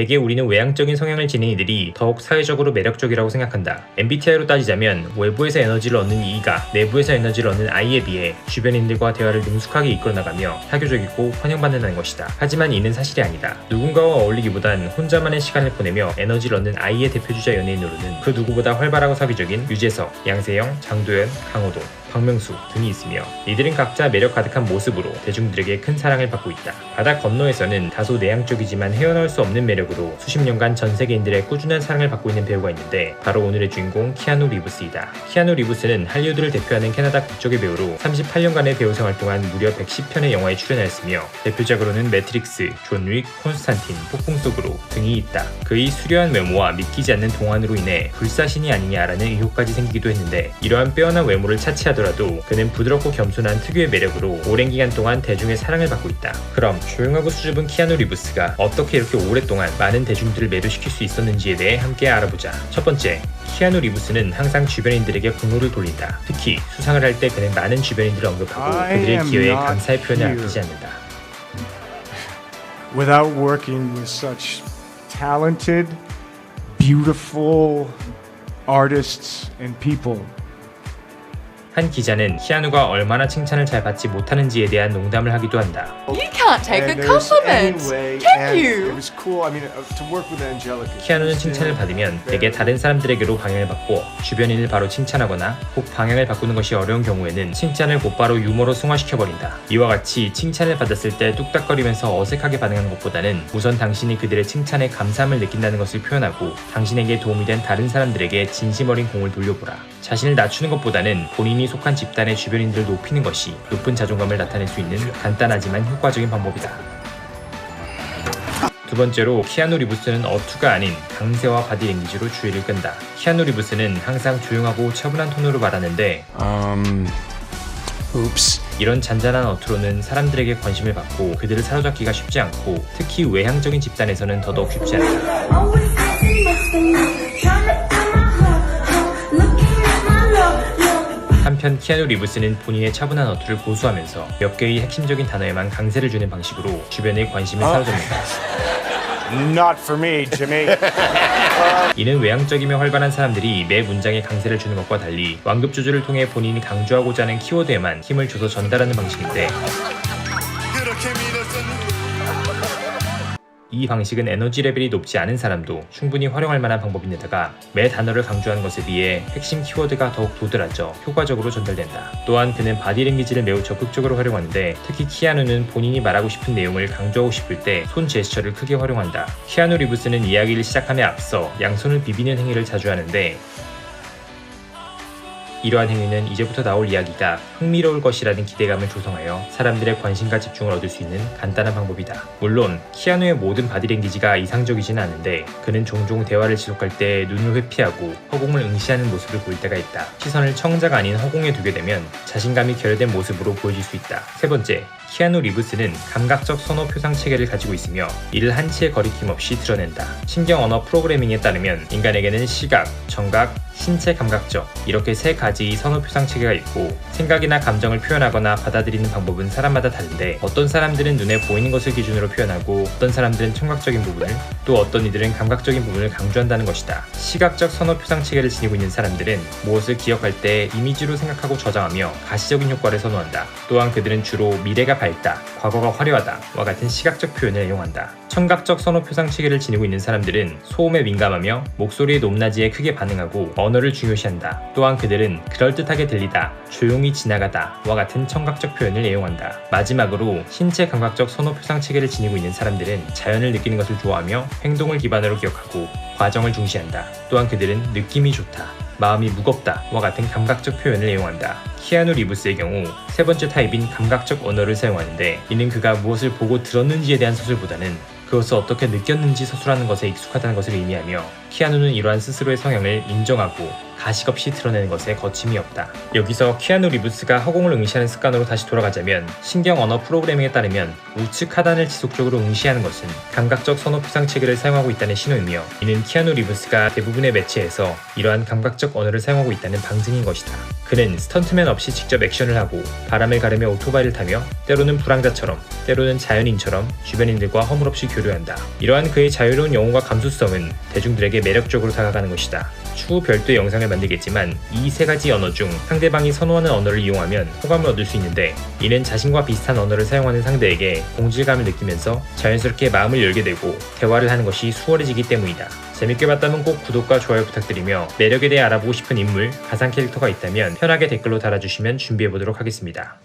대개 우리는 외향적인 성향을 지닌 이들이 더욱 사회적으로 매력적이라고 생각한다. MBTI로 따지자면 외부에서 에너지를 얻는 E가 내부에서 에너지를 얻는 I에 비해 주변인들과 대화를 능숙하게 이끌어 나가며 사교적이고 환영받는다는 것이다. 하지만 이는 사실이 아니다. 누군가와 어울리기보단 혼자만의 시간을 보내며 에너지를 얻는 I의 대표주자 연예인으로는 그 누구보다 활발하고 사교적인 유재석, 양세형, 장도연, 강호동, 박명수 등이 있으며 이들은 각자 매력 가득한 모습으로 대중들에게 큰 사랑을 받고 있다. 바다 건너에서는 다소 내향적이지만 헤어나올 수 없는 매력으로 수십 년간 전 세계인들의 꾸준한 사랑을 받고 있는 배우가 있는데 바로 오늘의 주인공 키아누 리브스이다. 키아누 리브스는 할리우드를 대표하는 캐나다 국적의 배우로 38년간의 배우 생활 동안 무려 110편의 영화에 출연하였으며 대표작으로는 매트릭스, 존 윅, 콘스탄틴, 폭풍 속으로 등이 있다. 그의 수려한 외모와 믿기지 않는 동안으로 인해 불사신이 아니냐라는 의혹까지 생기기도 했는데 이러한 빼어난 외모를 차치하 더라도 그는 부드럽고 겸손한 특유의 매력으로 오랜 기간 동안 대중의 사랑을 받고 있다. 그럼 조용하고 수줍은 키아누 리브스가 어떻게 이렇게 오랫동안 많은 대중들을 매료시킬 수 있었는지에 대해 함께 알아보자. 첫 번째, 키아누 리브스는 항상 주변인들에게 공로를 돌린다. 특히 수상을 할 때 그는 많은 주변인들을 언급하고 그들의 기여에 감사의 표현을. 아끼지 않는다. without working with such talented, beautiful artists and people. 한 기자는 키아누가 얼마나 칭찬을 잘 받지 못하는지에 대한 농담을 하기도 한다. You can't take a compliment, can you? was cool. I mean, uh, to work with Angelica. 키아누는 칭찬을 받으면 대개 다른 사람들에게로 방향을 받고 주변인을 바로 칭찬하거나 꼭 방향을 바꾸는 것이 어려운 경우에는 칭찬을 곧바로 유머로 승화시켜버린다. 이와 같이 칭찬을 받았을 때 뚝딱거리면서 어색하게 반응하는 것보다는 우선 당신이 그들의 칭찬에 감사함을 느낀다는 것을 표현하고 당신에게 도움이 된 다른 사람들에게 진심 어린 공을 돌려보라. 자신을 낮추는 것보다는 본인이 속한 집단의 주변인들을 높이는 것이 높은 자존감을 나타낼 수 있는 간단하지만 효과적인 방법이다. 두 번째로 키아누 리브스는 어투가 아닌 강세와 바디 랭귀지로 주의를 끈다. 키아누 리브스는 항상 조용하고 차분한 톤으로 말하는데 Um. Oops. 이런 잔잔한 어투로는 사람들에게 관심을 받고 그들을 사로잡기가 쉽지 않고 특히 외향적인 집단에서는 더더욱 쉽지 않다. 한편 키아누 리브스는 본인의 차분한 어투를 고수하면서 몇 개의 핵심적인 단어에만 강세를 주는 방식으로 주변의 관심을 사로잡는다. Not for me, Jimmy. 이는 외향적이며 활발한 사람들이 매 문장에 강세를 주는 것과 달리 완급 조절을 통해 본인이 강조하고자 하는 키워드에만 힘을 줘서 전달하는 방식인데 이 방식은 에너지 레벨이 높지 않은 사람도 충분히 활용할 만한 방법인데다가 매 단어를 강조하는 것에 비해 핵심 키워드가 더욱 도드라져 효과적으로 전달된다. 또한 그는 바디랭귀지를 매우 적극적으로 활용하는데 특히 키아누는 본인이 말하고 싶은 내용을 강조하고 싶을 때 손 제스처를 크게 활용한다. 키아누 리브스는 이야기를 시작함에 앞서 양손을 비비는 행위를 자주 하는데 이러한 행위는 이제부터 나올 이야기가 흥미로울 것이라는 기대감을 조성하여 사람들의 관심과 집중을 얻을 수 있는 간단한 방법이다. 물론 키아누의 모든 바디랭귀지가 이상적이지는 않은데 그는 종종 대화를 지속할 때 눈을 회피하고 허공을 응시하는 모습을 보일 때가 있다. 시선을 청자가 아닌 허공에 두게 되면 자신감이 결여된 모습으로 보여질 수 있다. 세 번째, 키아누 리브스는 감각적 선호 표상 체계를 가지고 있으며 이를 한치의 거리낌 없이 드러낸다. 신경 언어 프로그래밍에 따르면 인간에게는 시각, 청각, 신체 감각적 이렇게 세 가지 선호 표상 체계가 있고 생각이나 감정을 표현하거나 받아들이는 방법은 사람마다 다른데 어떤 사람들은 눈에 보이는 것을 기준으로 표현하고 어떤 사람들은 청각적인 부분을 또 어떤 이들은 감각적인 부분을 강조한다는 것이다. 시각적 선호 표상 체계를 지니고 있는 사람들은 무엇을 기억할 때 이미지로 생각하고 저장하며 가시적인 효과를 선호한다. 또한 그들은 주로 미래가 밝다, 과거가 화려하다와 같은 시각적 표현을 이용한다. 청각적 선호 표상 체계를 지니고 있는 사람들은 소음에 민감하며 목소리의 높낮이에 크게 반응하고 언어를 중요시한다. 또한 그들은 그럴듯하게 들리다, 조용히 지나가다와 같은 청각적 표현을 이용한다. 마지막으로 신체 감각적 선호 표 상 체계를 지니고 있는 사람들은 자연을 느끼는 것을 좋아하며 행동을 기반으로 기억하고 과정을 중시한다. 또한 그들은 느낌이 좋다, 마음이 무겁다와 같은 감각적 표현을 이용한다. 키아누 리브스의 경우 세 번째 타입인 감각적 언어를 사용하는데 이는 그가 무엇을 보고 들었는지에 대한 서술보다는 그것을 어떻게 느꼈는지 서술하는 것에 익숙하다는 것을 의미하며 키아누는 이러한 스스로의 성향을 인정하고 가식 없이 드러내는 것에 거침이 없다. 여기서 키아누 리브스가 허공을 응시하는 습관으로 다시 돌아가자면 신경 언어 프로그래밍에 따르면 우측 하단을 지속적으로 응시하는 것은 감각적 선호 피상 체계를 사용하고 있다는 신호이며 이는 키아누 리브스가 대부분의 매체에서 이러한 감각적 언어를 사용하고 있다는 방증인 것이다. 그는 스턴트맨 없이 직접 액션을 하고 바람을 가르며 오토바이를 타며 때로는 불황자처럼 때로는 자연인처럼 주변인들과 허물없이 교류한다. 이러한 그의 자유로운 영혼과 감수성은 대중들 에게 매력적으로 다가가는 것이다. 추후 별도의 영상을 만들겠지만 이 세 가지 언어 중 상대방이 선호하는 언어를 이용하면 호감을 얻을 수 있는데 이는 자신과 비슷한 언어를 사용하는 상대에게 동질감을 느끼면서 자연스럽게 마음을 열게 되고 대화를 하는 것이 수월해지기 때문이다. 재밌게 봤다면 꼭 구독과 좋아요 부탁드리며 매력에 대해 알아보고 싶은 인물, 가상 캐릭터가 있다면 편하게 댓글로 달아주시면 준비해보도록 하겠습니다.